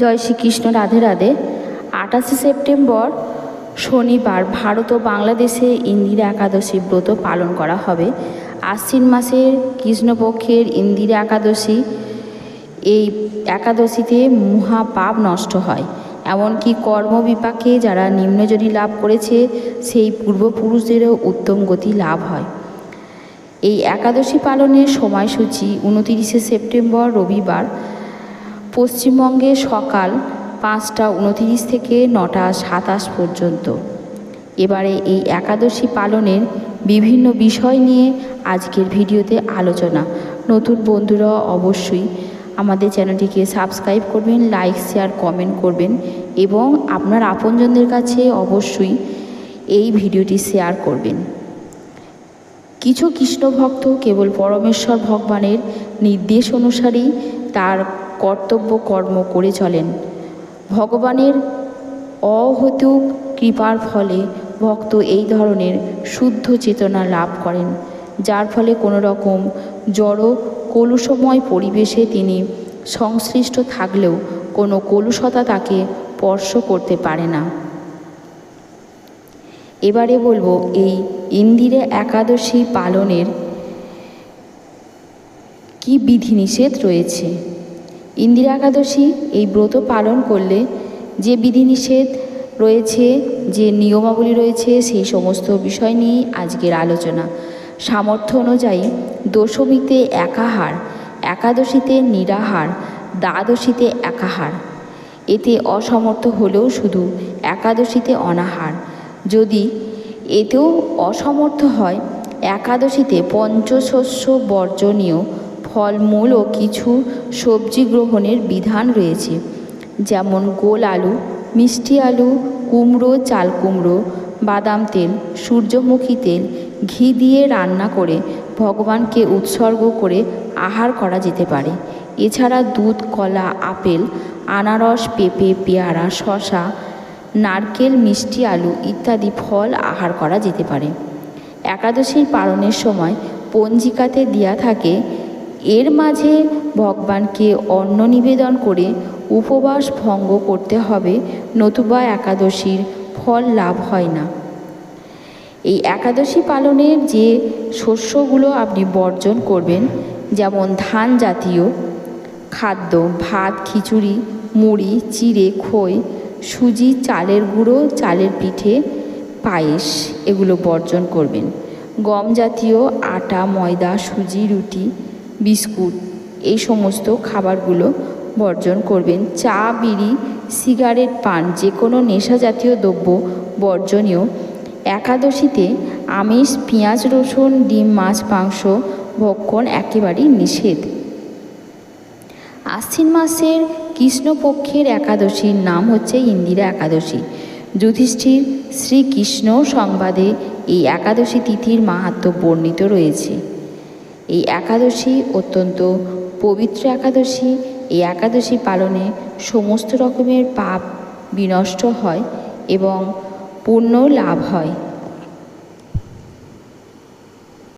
জয় শ্রীকৃষ্ণ, রাধে রাধে। আঠাশে সেপ্টেম্বর শনিবার ভারত ও বাংলাদেশে ইন্দিরা একাদশী ব্রত পালন করা হবে। আশ্বিন মাসের কৃষ্ণপক্ষের ইন্দিরা একাদশী। এই একাদশীতে মহা পাপ নষ্ট হয়। এমনকি কর্মবিপাকে যারা নিম্নজনী লাভ করেছে, সেই পূর্বপুরুষদেরও উত্তম গতি লাভ হয়। এই একাদশী পালনের সময়সূচি উনতিরিশে সেপ্টেম্বর রবিবার। পশ্চিমবঙ্গে সকাল পাঁচটা উনতিরিশ থেকে নটা সাতাশ পর্যন্ত। এবারে এই একাদশী পালনের বিভিন্ন বিষয় নিয়ে আজকের ভিডিওতে আলোচনা। নতুন বন্ধুরা অবশ্যই আমাদের চ্যানেলটিকে সাবস্ক্রাইব করবেন, লাইক, শেয়ার, কমেন্ট করবেন এবং আপনার আপনজনদের কাছে অবশ্যই এই ভিডিওটি শেয়ার করবেন। কিছু কৃষ্ণ ভক্ত কেবল পরমেশ্বর ভগবানের নির্দেশ অনুসারেই তার কর্তব্য কর্ম করে চলেন। ভগবানের অহতুক কৃপার ফলে ভক্ত এই ধরনের শুদ্ধ চেতনা লাভ করেন, যার ফলে কোনো রকম জড় কলুষময় পরিবেশে তিনি সংশ্লিষ্ট থাকলেও কোনো কলুষতা তাকে স্পর্শ করতে পারে না। এবারে বলব, এই ইন্দিরে একাদশী পালনের কি বিধিনিষেধ রয়েছে? ইন্দিরা একাদশী এই ব্রত পালন করলে যে বিধিনিষেধ রয়েছে, যে নিয়মাবলী রয়েছে, সেই সমস্ত বিষয় নিয়েই আজকের আলোচনা। সামর্থ্য অনুযায়ী দশমীতে একাহার, একাদশীতে নিরাহার, দ্বাদশীতে একাহার। এতে অসমর্থ হলেও শুধু একাদশীতে অনাহার। যদি এতেও অসমর্থ হয়, একাদশীতে পঞ্চশস্য বর্জনীয় ফলমূল ও কিছু সবজি গ্রহণের বিধান রয়েছে, যেমন গোল আলু, মিষ্টি আলু, কুমড়ো, চাল কুমড়ো, বাদাম তেল, সূর্যমুখী তেল, ঘি দিয়ে রান্না করে ভগবানকে উৎসর্গ করে আহার করা যেতে পারে। এছাড়া দুধ, কলা, আপেল, আনারস, পেঁপে, পেয়ারা শশা নারকেল, মিষ্টি আলু ইত্যাদি ফল আহার করা যেতে পারে। একাদশীর পালনের সময় পঞ্জিকাতে দেয়া থাকে এর মাঝে ভগবানকে অন্ন নিবেদন করে উপবাস ভঙ্গ করতে হবে, নতুবা একাদশীর ফল লাভ হয় না। এই একাদশী পালনের যে শস্যগুলো আপনি বর্জন করবেন, যেমন ধান জাতীয়, খাদ্য, ভাত, খিচুড়ি, মুড়ি, চিড়ে, খই, সুজি, চালের গুঁড়ো, চালের পিঠে, পায়েস, এগুলো বর্জন করবেন। গম জাতীয়, আটা, ময়দা, সুজি, রুটি বিস্কুট, এই সমস্ত খাবারগুলো বর্জন করবেন। চা, বিড়ি, সিগারেট, পান যে কোনো নেশা জাতীয় দ্রব্য বর্জনীয়। একাদশীতে আমিষ, পেঁয়াজ, রসুন, ডিম, মাছ, মাংস ভক্ষণ একেবারেই নিষেধ। আশ্বিন মাসের কৃষ্ণপক্ষের একাদশীর নাম হচ্ছে ইন্দিরা একাদশী। যুধিষ্ঠির শ্রীকৃষ্ণ সংবাদে এই একাদশী তিথির মাহাত্ম্য বর্ণিত রয়েছে। এই একাদশী অত্যন্ত পবিত্র একাদশী। এই একাদশী পালনে সমস্ত রকমের পাপ বিনষ্ট হয় এবং পুণ্য লাভ হয়।